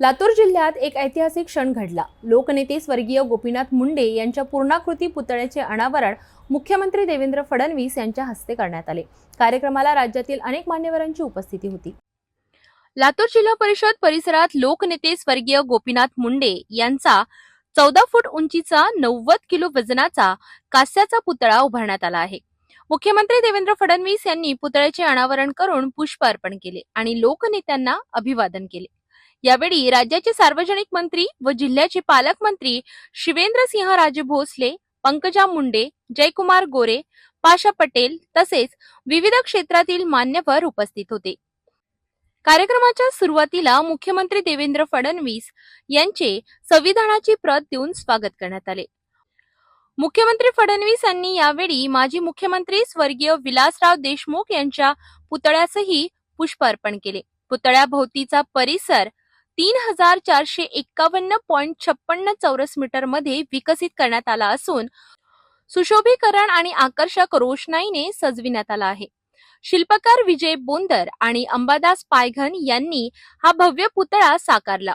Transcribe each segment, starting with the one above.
लातूर जिल्ह्यात एक ऐतिहासिक क्षण घडला. लोकनेते स्वर्गीय गोपीनाथ मुंडे यांच्या पूर्णाकृती पुतळ्याचे अनावरण मुख्यमंत्री देवेंद्र फडणवीस यांच्या हस्ते करण्यात आले. कार्यक्रमाला राज्यातील अनेक मान्यवरांची उपस्थिती होती. लातूर जिल्हा परिषद परिसरात लोकनेते स्वर्गीय गोपीनाथ मुंडे यांचा चौदा फूट उंचीचा नव्वद किलो वजनाचा कास्याचा पुतळा उभारण्यात आला आहे. मुख्यमंत्री देवेंद्र फडणवीस यांनी पुतळ्याचे अनावरण करून पुष्प अर्पण केले आणि लोकनेत्यांना अभिवादन केले. यावेळी राज्याचे सार्वजनिक मंत्री व जिल्ह्याचे पालकमंत्री शिवेंद्रसिंह राजे भोसले पंकजा मुंडे जयकुमार गोरे पाशा पटेल तसेच विविध क्षेत्रातील मान्यवर उपस्थित होते. कार्यक्रमाच्या सुरुवातीला मुख्यमंत्री देवेंद्र फडणवीस यांचे संविधानाची प्रत देऊन स्वागत करण्यात आले. मुख्यमंत्री फडणवीस यांनी यावेळी माजी मुख्यमंत्री स्वर्गीय विलासराव देशमुख यांच्या पुतळ्यासही पुष्प अर्पण केले. पुतळ्याभोवतीचा परिसर तीन हजार चारशे एक्कावन्न पॉईंट छप्पन्न चौरस मीटरमध्ये विकसित करण्यात आला असून सुशोभीकरण आणि आकर्षक रोषणाईने सजविण्यात आला आहे. शिल्पकार विजय बोंदर आणि अंबादास पायघन यांनी हा भव्य पुतळा साकारला.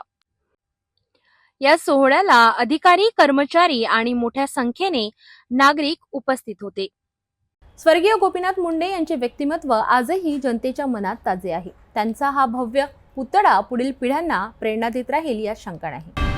या सोहळ्याला अधिकारी कर्मचारी आणि मोठ्या संख्येने नागरिक उपस्थित होते. स्वर्गीय गोपीनाथ मुंडे यांचे व्यक्तिमत्व आजही जनतेच्या मनात ताजे आहे. त्यांचा हा भव्य पुतळा पुढील पिढ्यांना प्रेरणा देत राहील यात शंका नाही.